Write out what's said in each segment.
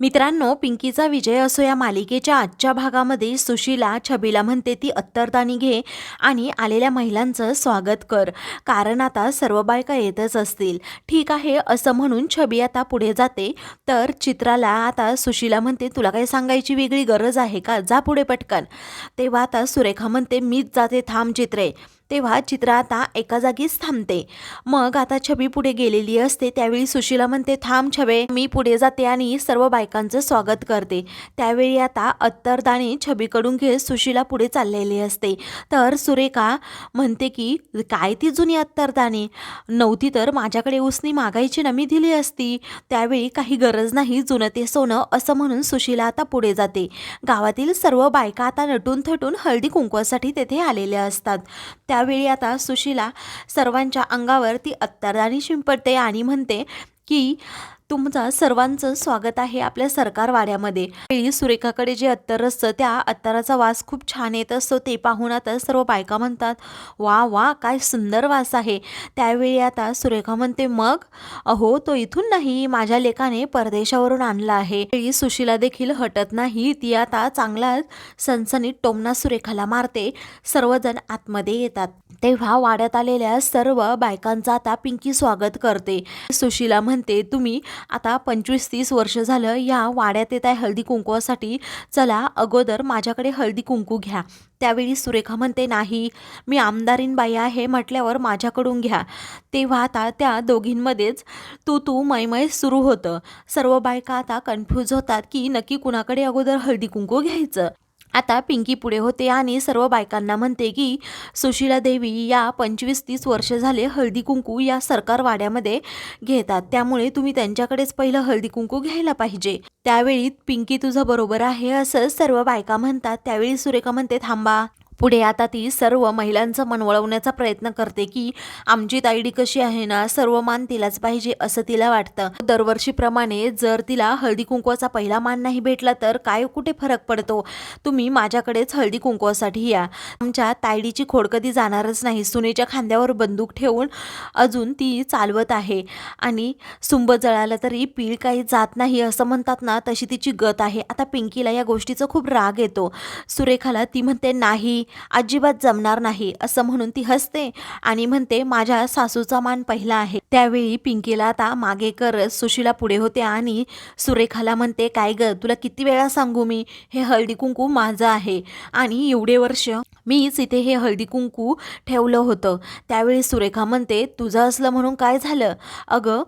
मित्रांनो पिंकीचा विजय असो या मालिकेच्या आजच्या भागामध्ये सुशीला छबीला म्हणते ती अत्तरदानी घे आणि आलेल्या महिलांचं स्वागत कर. कारण आता सर्व बायका येतच असतील. ठीक आहे असं म्हणून छबी आता पुढे जाते. तर चित्राला आता सुशीला म्हणते तुला काही सांगायची वेगळी गरज आहे का? जा पुढे पटकन. तेव्हा आता सुरेखा म्हणते मीच जाते थांब चित्रे. तेव्हा चित्रा आता एका जागीच थांबते. मग आता छबी पुढे गेलेली असते. त्यावेळी सुशीला म्हणते थांब छबे मी पुढे जाते आणि सर्व बायकांचं स्वागत करते. त्यावेळी आता अत्तरदाणे छबीकडून घेत सुशीला पुढे चाललेली असते. तर सुरेखा म्हणते की काय ती जुनी अत्तरदाणे नव्हती तर माझ्याकडे उसनी मागायची ना मी दिली असती. त्यावेळी काही गरज नाही जुनं ते सोनं असं म्हणून सुशीला आता पुढे जाते. गावातील सर्व बायका आता नटून थटून हळदी कुंकवासाठी तेथे आलेल्या असतात. त्या त्यावेळी आता सुशीला सर्वांच्या अंगावर ती अत्तरदाणी शिंपडते आणि म्हणते की तुमचं सर्वांचं स्वागत आहे आपल्या सरकार वाड्यामध्ये वेळी सुरेखाकडे जे अत्तर असतं त्या अत्तराचा वास खूप छान येत असतो. ते पाहून आता सर्व बायका म्हणतात वा वा काय सुंदर वास आहे. त्यावेळी आता सुरेखा म्हणते मग? अहो तो इथून नाही माझ्या लेखाने परदेशावरून आणला आहे. वेळी सुशीला देखील हटत नाही ती आता चांगला सनसनीत टोमना सुरेखाला मारते. सर्वजण आतमध्ये येतात. तेव्हा वाड्यात आलेल्या सर्व बायकांचा आता पिंकी स्वागत करते. सुशीला म्हणते तुम्ही आता पंचवीस तीस वर्ष झालं या वाड्यात येत आहे हळदी कुंकवासाठी. चला अगोदर माझ्याकडे हळदी कुंकू घ्या. त्यावेळी सुरेखा म्हणते नाही मी आमदारीन बाई आहे म्हटल्यावर माझ्याकडून घ्या. तेव्हा आता त्या दोघींमध्येच तू तू मैमय सुरू होतं. सर्व बायका आता कन्फ्यूज होतात की नक्की कुणाकडे अगोदर हळदी कुंकू घ्यायचं? आता पिंकी पुढे होते आणि सर्व बायकांना म्हणते की सुशीला देवी या पंचवीस तीस वर्ष झाले हळदी कुंकू या सरकार वाड्यामध्ये घेतात. त्यामुळे तुम्ही त्यांच्याकडेच पहिलं हळदी कुंकू घ्यायला पाहिजे. त्यावेळी पिंकी तुझं बरोबर आहे असं सर्व बायका म्हणतात. त्यावेळी सुरेखा म्हणते थांबा. पुढे आता ती सर्व महिलांचं मन वळवण्याचा प्रयत्न करते की आमची ताईडी कशी आहे ना सर्व मान तिलाच पाहिजे असं तिला वाटतं. दरवर्षीप्रमाणे जर तिला हळदी कुंकवाचा पहिला मान नाही भेटला तर काय कुठे फरक पडतो? तुम्ही माझ्याकडेच हळदी कुंकवासाठी या. आमच्या तायडीची खोड कधी जाणारच नाही. सुनेच्या खांद्यावर बंदूक ठेवून अजून ती चालवत आहे. आणि सुंब जळालं तरी पीळ काही जात नाही असं म्हणतात ना तशी तिची गत आहे. आता पिंकीला या गोष्टीचा खूप राग येतो. सुरेखाला ती म्हणते नाही अजिबात जमणार नाही असं म्हणून ती हसते आणि म्हणते माझ्या सासूचा मान पहिला आहे. त्यावेळी पिंकीला आता मागे करत सुशीला पुढे होते आणि सुरेखाला म्हणते काय ग तुला किती वेळा सांगू मी? हे हळदी कुंकू माझं आहे. आणि एवढे वर्ष मीच इथे हे हळदी कुंकू ठेवलं होतं. त्यावेळी सुरेखा म्हणते तुझं असलं म्हणून काय झालं? अगं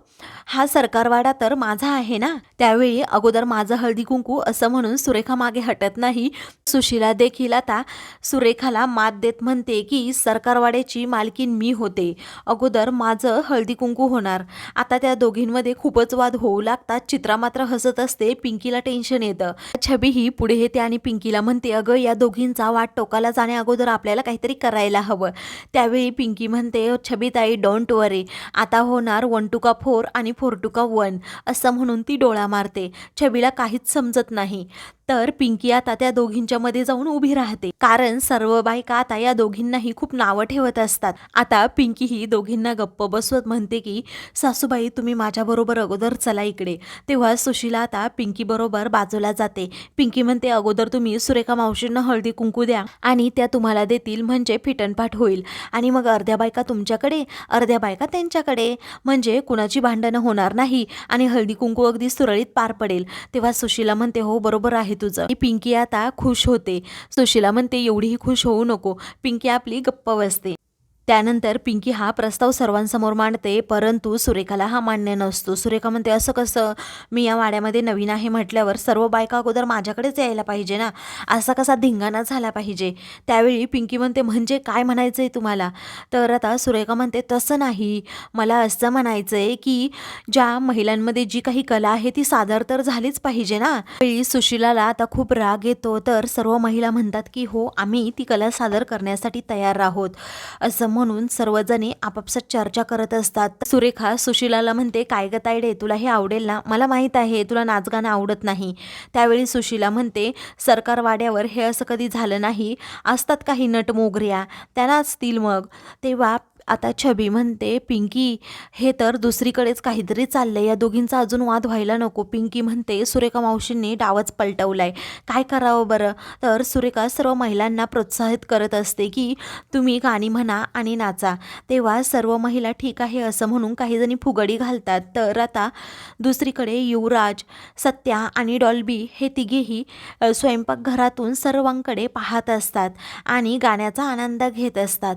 हा सरकारवाडा तर माझा आहे ना. त्यावेळी अगोदर माझं हळदी कुंकू असं म्हणून सुरेखा मागे हटत नाही. सुशीला देखील आता सुरेखाला मात देत म्हणते की सरकारवाड्याची मालकीन मी होते. अगोदर माझं हळदी कुंकू होणार. आता त्या दोघींमध्ये खूपच वाद होऊ लागतात. चित्रा मात्र हसत असते. पिंकीला टेन्शन येतं. छबी ही पुढे येते आणि पिंकीला म्हणते अगं या दोघींचा वाद टोकाला जाण्या अगोदर आपल्याला काहीतरी करायला हवं. त्यावेळी पिंकी म्हणते छबीताई डोंट वरी आता होणार वन टू का फोर आणि फोर टू का वन असं म्हणून ती डोळा मारते. छबीला काहीच समजत नाही. तर पिंकी आता त्या दोघींच्या मध्ये जाऊन उभी राहते. कारण सर्व बायका आता या दोघींनाही खूप नावं ठेवत असतात. आता पिंकी ही दोघींना गप्प बसवत म्हणते की सासूबाई तुम्ही माझ्याबरोबर अगोदर चला इकडे. तेव्हा सुशीला आता पिंकी बरोबर बाजूला जाते. पिंकी म्हणते अगोदर तुम्ही सुरेखा मावशींना हळदी कुंकू द्या आणि त्या तुम्हाला देतील म्हणजे फिटनपाठ होईल. आणि मग अर्ध्या बायका तुमच्याकडे अर्ध्या बायका त्यांच्याकडे. म्हणजे कुणाची भांडणं होणार नाही आणि हळदी कुंकू अगदी सुरळीत पार पडेल. तेव्हा सुशीला म्हणते हो बरोबर आहे तुझं. पिंकी आता खुश होते. सुशीला म्हणते एवढीही खुश होऊ नको. पिंकी आपली गप्प बसते. त्यानंतर पिंकी हा प्रस्ताव सर्वांसमोर मांडते परंतु सुरेखाला हा मान्य नसतो. सुरेखा म्हणते असं कसं? मी या वाड्यामध्ये नवीन आहे म्हटल्यावर सर्व बायका अगोदर माझ्याकडेच यायला पाहिजे ना? असा कसा धिंगाणा झाला पाहिजे? त्यावेळी पिंकी म्हणते म्हणजे काय म्हणायचं आहे तुम्हाला? तर आता सुरेखा म्हणते तसं नाही. मला असं म्हणायचं आहे की ज्या महिलांमध्ये जी काही कला आहे ती सादर तर झालीच पाहिजे ना? वेळी सुशिलाला आता खूप राग येतो तर सर्व महिला म्हणतात की हो आम्ही ती कला सादर करण्यासाठी तयार आहोत. असं म्हणून सर्वजणी आपापसात चर्चा करत असतात. सुरेखा सुशिलाला म्हणते काय ग तायडे तुला हे आवडेल ना? मला माहीत आहे तुला नाचगाणं आवडत नाही. त्यावेळी सुशिला म्हणते सरकार वाड्यावर हे असं कधी झालं नाही. असतात काही नट मोगऱ्या त्यांना असतील मग. तेव्हा आता छबी म्हणते पिंकी हे तर दुसरीकडेच काहीतरी चाललंय. या दोघींचा अजून वाद व्हायला नको. पिंकी म्हणते सुरेखा मावशींनी डावच पलटवलाय. काय करावं बरं? तर सुरेखा सर्व महिलांना प्रोत्साहित करत असते की तुम्ही गाणी म्हणा आणि नाचा. तेव्हा सर्व महिला ठीक आहे असं म्हणून काही जणी फुगडी घालतात. तर आता दुसरीकडे युवराज सत्या आणि डॉल्बी हे तिघेही स्वयंपाकघरातून सर्वांकडे पाहत असतात आणि गाण्याचा आनंद घेत असतात.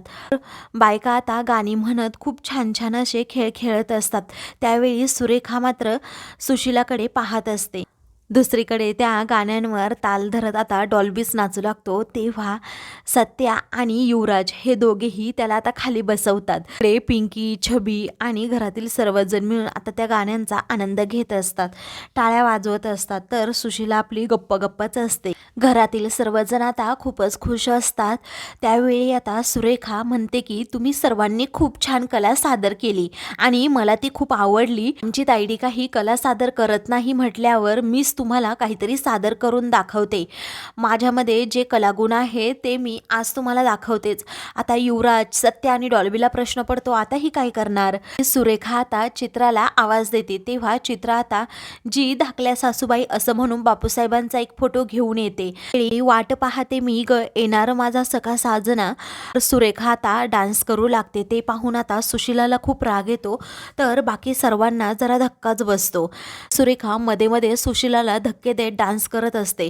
बायका आता गाणी म्हणत खूप छान छान असे खेळ खेळत असतात. त्यावेळी सुरेखा मात्र सुशिलाकडे पाहत असते. दुसरीकडे त्या गाण्यांवर ताल धरत आता डॉल्बीस नाचू लागतो. तेव्हा सत्या आणि युवराज हे दोघेही त्याला आता खाली बसवतात. रे पिंकी छबी आणि घरातील सर्वजण मिळून आता त्या गाण्यांचा आनंद घेत असतात. टाळ्या वाजवत असतात तर सुशीला आपली गप्प गप्पच असते. घरातील सर्वजण आता खूपच खुश असतात. त्यावेळी आता सुरेखा म्हणते की तुम्ही सर्वांनी खूप छान कला सादर केली आणि मला ती खूप आवडली. आमची ताईडी काही कला सादर करत नाही म्हटल्यावर मीच तुम्हाला काहीतरी सादर करून दाखवते. माझ्यामध्ये जे कलागुण आहे ते मी आज तुम्हाला दाखवतेच. आता युवराज सत्य आणि डॉल्बीला प्रश्न पडतो आता ही काय करणार? सुरेखा आता चित्राला आवाज देते. तेव्हा चित्र आता जी धाकल्या सासूबाई असं म्हणून बापूसाहेबांचा एक फोटो घेऊन येते. वाट पाहते मी ग येणार माझा सखा साजना. सुरेखा आता डान्स करू लागते. ते पाहून आता सुशिलाला खूप राग येतो. तर बाकी सर्वांना जरा धक्काच बसतो. सुरेखा मध्ये मध्ये सुशिलाला धक्के देत डान्स करत असते.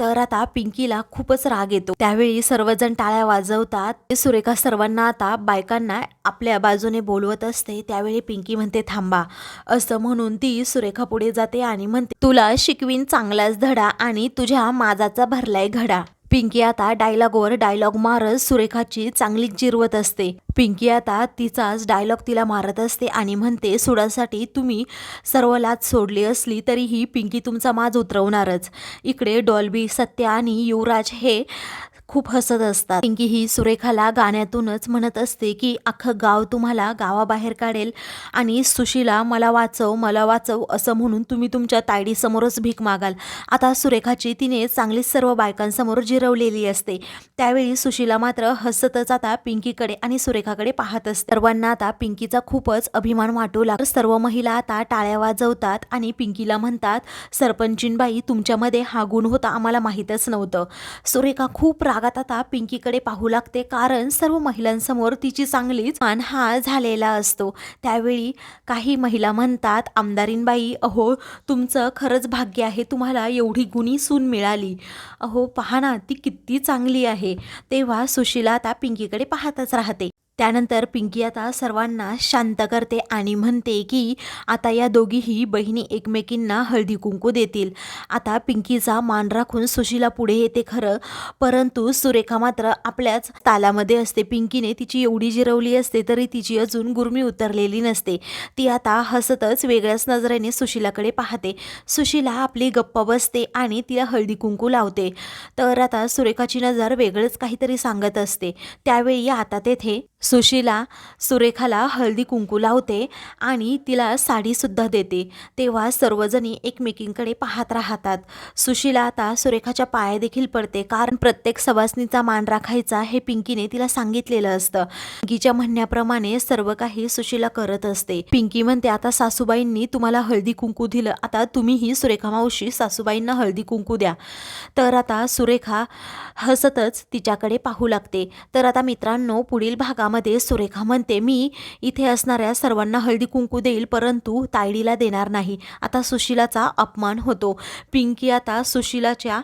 तर आता पिंकीला खूपच राग येतो. त्यावेळी सर्वजण टाळ्या वाजवतात. सुरेखा सर्वांना आता बायकांना आपल्या बाजूने बोलवत असते. त्यावेळी पिंकी म्हणते थांबा. असं म्हणून ती सुरेखा पुढे जाते आणि म्हणते तुला शिकवीन चांगलाच धडा आणि तुझ्या माजाचा भरलाय घडा. पिंकी आता डायलॉगवर डायलॉग मारत सुरेखाची चांगलीच जिरवत असते. पिंकी आता तिचाच डायलॉग तिला मारत असते आणि म्हणते सुडासाठी तुम्ही सर्व लाच सोडली असली तरीही पिंकी तुमचा माज उतरवणारच. इकडे डॉल्बी सत्य आणि युवराज हे खूप हसत असतात. पिंकी ही सुरेखाला गाण्यातूनच म्हणत असते की अख्खं गाव तुम्हाला गावाबाहेर काढेल आणि सुशीला मला वाचव मला वाचव असं म्हणून तुम्ही तुमच्या तायडीसमोरच भीक मागाल. आता सुरेखाची तिने चांगलीच सर्व बायकांसमोर जिरवलेली असते. त्यावेळी सुशीला मात्र हसतच आता पिंकीकडे आणि सुरेखाकडे पाहत असते. सर्वांना आता पिंकीचा खूपच अभिमान वाटू लागतो. सर्व महिला आता टाळ्या वाजवतात आणि पिंकीला म्हणतात सरपंचीनबाई तुमच्यामध्ये हा गुण होता आम्हाला माहीतच नव्हतं. सुरेखा खूप रागात आता पिंकीकडे पाहू लागते कारण सर्व महिलांसमोर तिची चांगलीच मान हा झालेला असतो. त्यावेळी काही महिला म्हणतात आमदारीनबाई अहो तुमचं खरंच भाग्य आहे तुम्हाला एवढी गुणी सून मिळाली. अहो पहा ना ती किती चांगली आहे. तेव्हा सुशीला आता पिंकीकडे पाहतच राहते. त्यानंतर पिंकी आता सर्वांना शांत करते आणि म्हणते की आता या दोघीही बहिणी एकमेकींना हळदी कुंकू देतील. आता पिंकीचा मान राखून सुशीला पुढे येते खरं. परंतु सुरेखा मात्र आपल्याच तालामध्ये असते. पिंकीने तिची एवढी जिरवली असते तरी तिची अजून गुरमी उतरलेली नसते. ती आता हसतच वेगळ्याच नजरेने सुशीलाकडे पाहते. सुशीला आपली गप्प बसते आणि तिला हळदी कुंकू लावते. तर आता सुरेखाची नजर वेगळंच काहीतरी सांगत असते. त्यावेळी आता तेथे सुशीला सुरेखाला हळदी कुंकू लावते आणि तिला साडीसुद्धा देते. तेव्हा सर्वजणी एकमेकींकडे पाहत राहतात. सुशीला आता सुरेखाच्या पाया देखील पडते कारण प्रत्येक सवासनीचा मान राखायचा हे पिंकीने तिला सांगितलेलं असतं. पिंकीच्या म्हणण्याप्रमाणे सर्व काही सुशीला करत असते. पिंकी म्हणते आता सासूबाईंनी तुम्हाला हळदी कुंकू दिलं. आता तुम्हीही सुरेखा मावशी सासूबाईंना हळदी कुंकू द्या. तर आता सुरेखा हसतच तिच्याकडे पाहू लागते. तर आता मित्रांनो पुढील भागा भागामध्ये सुरेखा म्हणते मी इथे असणाऱ्या सर्वांना हळदी कुंकू देईल परंतु तायडीला देणार नाही. आता सुशिलाचा अपमान होतो. पिंकी आता सुशिलाच्या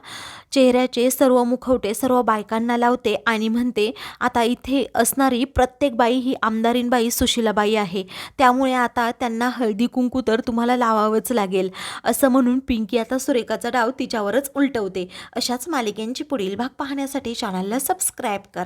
चेहऱ्याचे सर्व मुखवटे सर्व बायकांना लावते आणि म्हणते आता इथे असणारी प्रत्येक बाई ही आमदारीनबाई सुशिलाबाई आहे. त्यामुळे आता त्यांना हळदी कुंकू तर तुम्हाला लावावंच लागेल. असं म्हणून पिंकी आता सुरेखाचा डाव तिच्यावरच उलटवते. अशाच मालिकेंची पुढील भाग पाहण्यासाठी चॅनलला सबस्क्राईब करा.